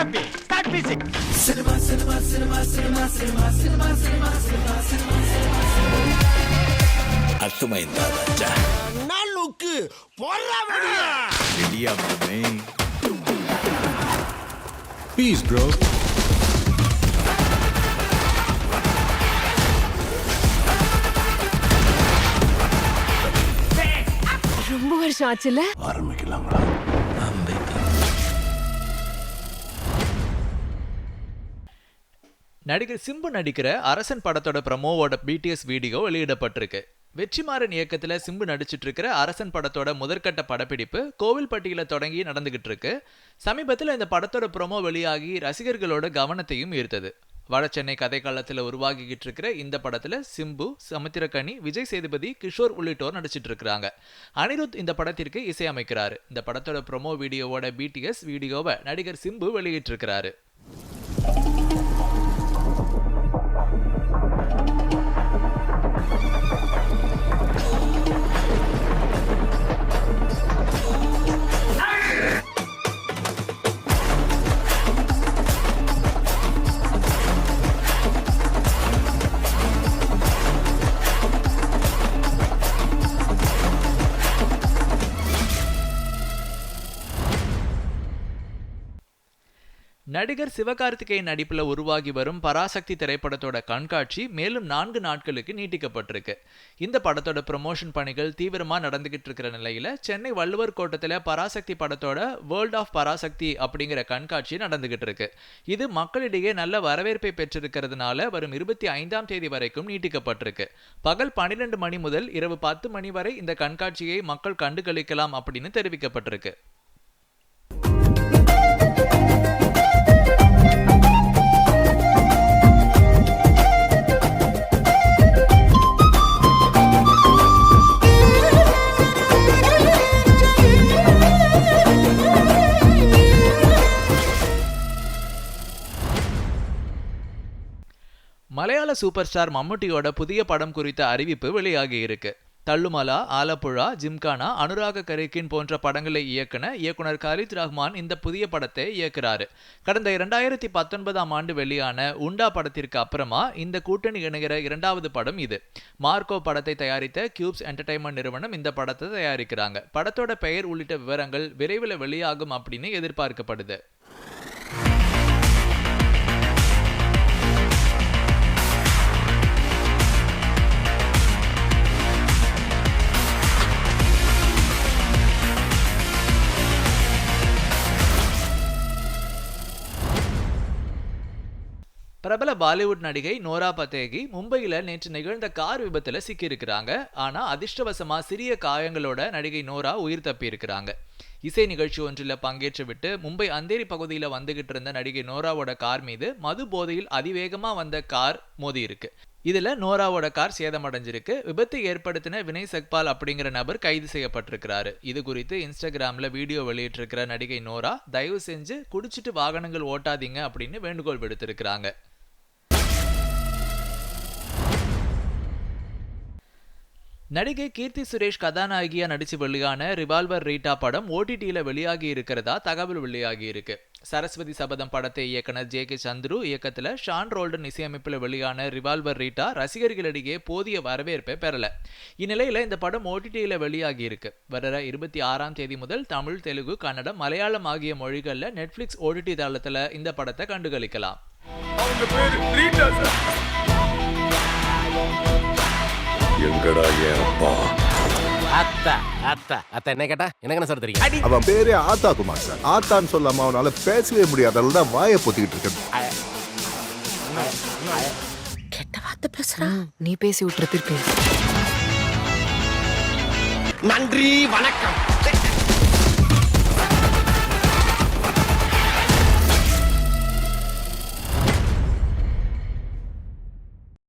Start me! Start music! Cinema, cinema, cinema, cinema, cinema, cinema, cinema, cinema, cinema, cinema. அத்துமை தாதாச்சா நாளுக்கு ரொம்ப வருஷம் ஆச்சுல ஆரம்பிக்கலாங்களா நடிகர் சிம்பு நடிக்கிற அரசன் படத்தோட ப்ரமோவோட பிடிஎஸ் வீடியோ வெளியிடப்பட்டிருக்கு. வெற்றிமாறன் இயக்கத்தில் சிம்பு நடிச்சிட்டு இருக்கிற அரசன் படத்தோட முதற்கட்ட படப்பிடிப்பு கோவில்பட்டியில் தொடங்கி நடந்துகிட்டு இருக்கு சமீபத்தில் இந்த படத்தோட ப்ரோமோ வெளியாகி ரசிகர்களோட கவனத்தையும் ஈர்த்தது. வட சென்னை கதைக்காலத்தில் உருவாகிக்கிட்டு இருக்கிற இந்த படத்தில் சிம்பு சமுத்திரக்கனி விஜய் சேதுபதி கிஷோர் உள்ளிட்டோர் நடிச்சிட்டு இருக்கிறாங்க அனிருத் இந்த படத்திற்கு இசையமைக்கிறாரு. இந்த படத்தோட ப்ரோமோ வீடியோவோட பிடிஎஸ் வீடியோவை நடிகர் சிம்பு வெளியிட்டிருக்கிறாரு நடிகர் சிவகார்த்திகேயன் நடிப்புல உருவாகி வரும் பராசக்தி திரைப்படத்தோட கண்காட்சி மேலும் நான்கு நாட்களுக்கு நீட்டிக்கப்பட்டிருக்கு. இந்த படத்தோட ப்ரமோஷன் பணிகள் தீவிரமாக நடந்துகிட்டு இருக்கிற நிலையில சென்னை வள்ளுவர் கோட்டத்துல பராசக்தி படத்தோட வேர்ல்ட் ஆஃப் பராசக்தி அப்படிங்கிற கண்காட்சி நடந்துகிட்டு இருக்கு. இது மக்களிடையே நல்ல வரவேற்பை பெற்றிருக்கிறதுனால வரும் இருபத்தி ஐந்தாம் தேதி வரைக்கும் நீட்டிக்கப்பட்டிருக்கு. பகல் பன்னிரெண்டு மணி முதல் இரவு பத்து மணி வரை இந்த கண்காட்சியை மக்கள் கண்டுகளிக்கலாம் அப்படின்னு தெரிவிக்கப்பட்டிருக்கு. மலையாள சூப்பர் ஸ்டார் மம்முட்டியோட புதிய படம் குறித்த அறிவிப்பு வெளியாகி இருக்கு தள்ளுமலா ஆலப்புழா ஜிம்கானா அனுராக கரிக்கின் போன்ற படங்களை இயக்குன இயக்குனர் காலித் ரஹ்மான் இந்த புதிய படத்தை இயக்குறாரு. கடந்த இரண்டாயிரத்தி பத்தொன்பதாம் ஆண்டு வெளியான உண்டா படத்திற்கு அப்புறமா இந்த கூட்டணி இணைகிற இரண்டாவது படம் இது. மார்க்கோ படத்தை தயாரித்த கியூப்ஸ் என்டர்டைன்மெண்ட் நிறுவனம் இந்த படத்தை தயாரிக்கிறாங்க. படத்தோட பெயர் உள்ளிட்ட விவரங்கள் விரைவில் வெளியாகும் அப்படின்னு எதிர்பார்க்கப்படுது. பிரபல பாலிவுட் நடிகை நோரா பத்தேகி மும்பையில் நேற்று நிகழ்ந்த கார் விபத்தில் சிக்கியிருக்கிறாங்க. ஆனால் அதிர்ஷ்டவசமாக சிறிய காயங்களோட நடிகை நோரா உயிர் தப்பியிருக்கிறாங்க. இசை நிகழ்ச்சி ஒன்றில் பங்கேற்று விட்டு மும்பை அந்தேரி பகுதியில் வந்துகிட்டு இருந்த நடிகை நோராவோட கார் மீது மது போதையில் அதிவேகமாக வந்த கார் மோதி இருக்கு. இதில் நோராவோட கார் சேதமடைஞ்சிருக்கு. விபத்தை ஏற்படுத்தின வினய் சக்பால் அப்படிங்கிற நபர் கைது செய்யப்பட்டிருக்கிறாரு. இது குறித்து இன்ஸ்டாகிராமில் வீடியோ வெளியிட்டிருக்கிற நடிகை நோரா தயவு செஞ்சு குடிச்சிட்டு வாகனங்கள் ஓட்டாதீங்க அப்படின்னு வேண்டுகோள் விடுத்திருக்கிறாங்க. நடிகை கீர்த்தி சுரேஷ் கதாநாயகியா நடிச்சு வெளியான ரிவால்வர் ரீட்டா படம் ஓடிடியில வெளியாகி இருக்கிறதா தகவல் வெளியாகி இருக்கு. சரஸ்வதி சபதம் படத்தை இயக்குனர் ஜே கே சந்துரு இயக்கத்துல ஷான் ரோல்டன் இசையமைப்பில் வெளியான ரிவால்வர் ரீட்டா ரசிகர்களிடையே போதிய வரவேற்பை பெறல. இந்நிலையில இந்த படம் ஓடிடியில வெளியாகி இருக்கு. வர இருபத்தி ஆறாம் தேதி முதல் தமிழ் தெலுங்கு கன்னடம் மலையாளம் ஆகிய மொழிகளில் நெட்ஃபிளிக்ஸ் ஓடிடி தளத்துல இந்த படத்தை கண்டுகளிக்கலாம். எங்கடா என் அப்பா. அத்தா அத்தா அத்தா என்ன கேட்டா? எனக்கு என்ன சார் தெரியும் அவன் பேரே ஆத்தா குமார் சார் ஆத்தான்னு சொல்லாம அவனால பேசவே முடியாதால தான் வாயை பொத்திக்கிட்டு இருக்கேன். கெட்ட வார்த்தை பேசுறான் நீ பேசி விட்டுற திருப்பி. நன்றி வணக்கம்.